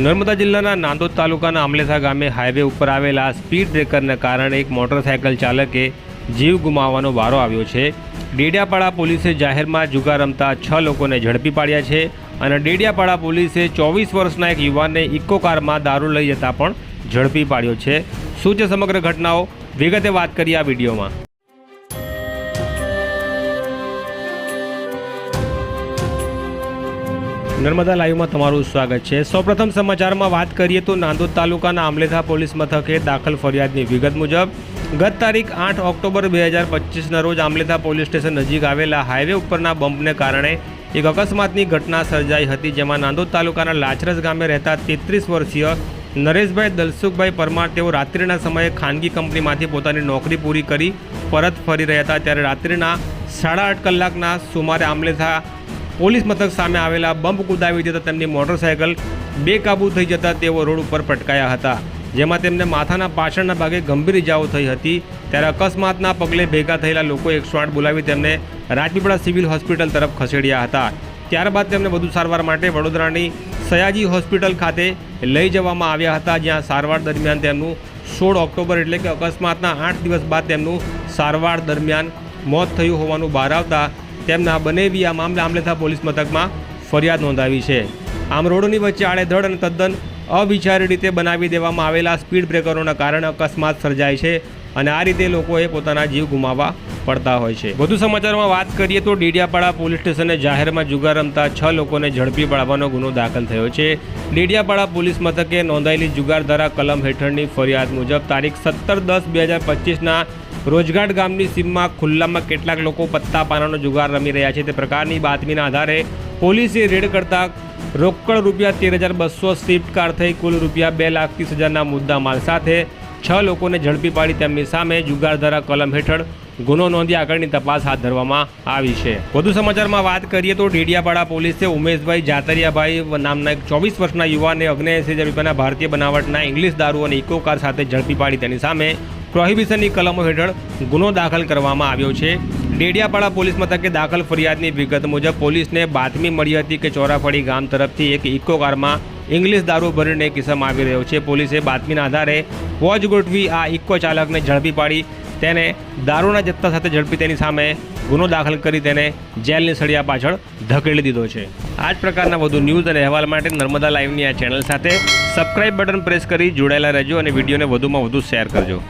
નર્મદા જિલ્લાના નાંદોદ તાલુકાના આમલેથા ગામે હાઈવે ઉપર આવેલા સ્પીડ બ્રેકરને કારણે એક મોટરસાયકલ ચાલકે જીવ ગુમાવવાનો વારો આવ્યો છે. ડેડિયાપાડા પોલીસે જાહેરમાં જુગાર રમતા છ લોકોને ઝડપી પાડ્યા છે અને ડેડિયાપાડા પોલીસે ચોવીસ વર્ષના એક યુવાનને ઇકો કારમાં દારૂ લઈ જતા પણ ઝડપી પાડ્યો છે. શું છે સમગ્ર ઘટનાઓ? વિગતે વાત કરી આ વિડીયોમાં. નર્મદા લાઈવમાં તમારું સ્વાગત છે. સૌપ્રથમ સમાચારમાં વાત કરીએ તો નાંદોદ તાલુકાના આમલેથા પોલીસ મથકે દાખલ ફરિયાદની વિગત મુજબ ગત તારીખ આઠ ઓક્ટોબર બે હજાર પચીસના રોજ આમલેથા પોલીસ સ્ટેશન નજીક આવેલા હાઈવે ઉપરના બમ્પને કારણે એક અકસ્માતની ઘટના સર્જાઈ હતી જેમાં નાંદોદ તાલુકાના લાચરસ ગામે રહેતા તેત્રીસ વર્ષીય નરેશભાઈ દલસુખભાઈ પરમાર તેઓ રાત્રિના સમયે ખાનગી કંપનીમાંથી પોતાની નોકરી પૂરી કરી પરત ફરી રહ્યા હતા. ત્યારે રાત્રિના સાડા આઠ કલાકના સુમારે આમલેથા પોલીસ મથક સામે આવેલા બમ્પ કુદાવી જતા તેમની મોટરસાયકલ બેકાબૂ થઈ જતા તેઓ રોડ ઉપર પટકાયા હતા, જેમાં તેમને માથાના પાછળના ભાગે ગંભીર ઇજાઓ થઈ હતી. ત્યારે અકસ્માતના પગલે ભેગા થયેલા લોકો એકસો આઠ બોલાવી તેમને રાજપીપળા સિવિલ હોસ્પિટલ તરફ ખસેડ્યા હતા. ત્યારબાદ તેમને વધુ સારવાર માટે વડોદરાની સયાજી હોસ્પિટલ ખાતે લઈ જવામાં આવ્યા હતા, જ્યાં સારવાર દરમિયાન તેમનું સોળ ઓક્ટોબર એટલે કે અકસ્માતના આઠ દિવસ બાદ તેમનું સારવાર દરમિયાન મોત થયું હોવાનું બહાર આવતા તેમના બનેવી આ મામલે આમલેથા પોલીસ મથકમાં ફરિયાદ નોંધાવી છે. આમ રોડોની વચ્ચે આડેધડ અને તદ્દન અવિચારી રીતે બનાવી દેવામાં આવેલા સ્પીડ બ્રેકરોના કારણે અકસ્માત સર્જાય છે અને આ રીતે લોકોએ પોતાના જીવ ગુમાવવા પડતા હોય છે. વધુ સમાચારમાં વાત કરીએ તો ડેડિયાપાડા પોલીસ સ્ટેશને જાહેરમાં જુગાર રમતા છ લોકોને ઝડપી પાડવાનો ગુનો દાખલ થયો છે. ડેડિયાપાડા પોલીસ મથકે નોંધાયેલી જુગાર ધારા કલમ હેઠળની ફરિયાદ મુજબ તારીખ સત્તર દસ બે હજાર પચીસના રોજગાટ ગામની સીમમાં ખુલ્લામાં કેટલાક લોકો પત્તા પાનાનો જુગાર રમી રહ્યા છે. તે પ્રકારની બાતમીના આધારે પોલીસે રેડ કરતા રોકડ રૂપિયા તેર હજાર બસો સ્વિફ્ટ કાર થઈ કુલ રૂપિયા બે લાખ ત્રીસ હજારના મુદ્દા માલ સાથે છ લોકોને ઝડપી પાડી તેમની સામે જુગારધારા કલમ હેઠળ ગુનો નોંધી આગળની તપાસ હાથ ધરવામાં આવી છે. વધુ સમાચારમાં વાત કરીએ તો ડેડિયાપાડા પોલીસે ઉમેશભાઈ જાતરિયાભાઈ નામના એક ચોવીસ વર્ષના યુવાને ઓગણએંસી હજાર રૂપિયાના ભારતીય બનાવટના ઇંગ્લિશ દારૂ અને ઇકો કાર સાથે ઝડપી પાડી તેની સામે પ્રોહિબિશનની કલમો હેઠળ ગુનો દાખલ કરવામાં આવ્યો છે. ડેડિયાપાડા પોલીસ મથકે દાખલ ફરિયાદની વિગત મુજબ પોલીસને બાતમી મળી હતી કે ચોરાફળી ગામ તરફથી એક ઇકો કારમાં ઇંગ્લિશ દારૂ ભરીને કિસમ આવી રહ્યો છે. પોલીસે બાતમીના આધારે વોચ ગોઠવી આ ઇકો ચાલકને ઝડપી પાડી, તેને દારૂના જથ્થા સાથે ઝડપી તેની સામે ગુનો દાખલ કરી તેને જેલની સળિયા પાછળ ધકેલી દીધો છે. આ જ પ્રકારના વધુ ન્યૂઝ અને અહેવાલ માટે નર્મદા લાઈવની આ ચેનલ સાથે સબસ્ક્રાઇબ બટન પ્રેસ કરી જોડાયેલા રહેજો અને વિડીયોને વધુમાં વધુ શેર કરજો.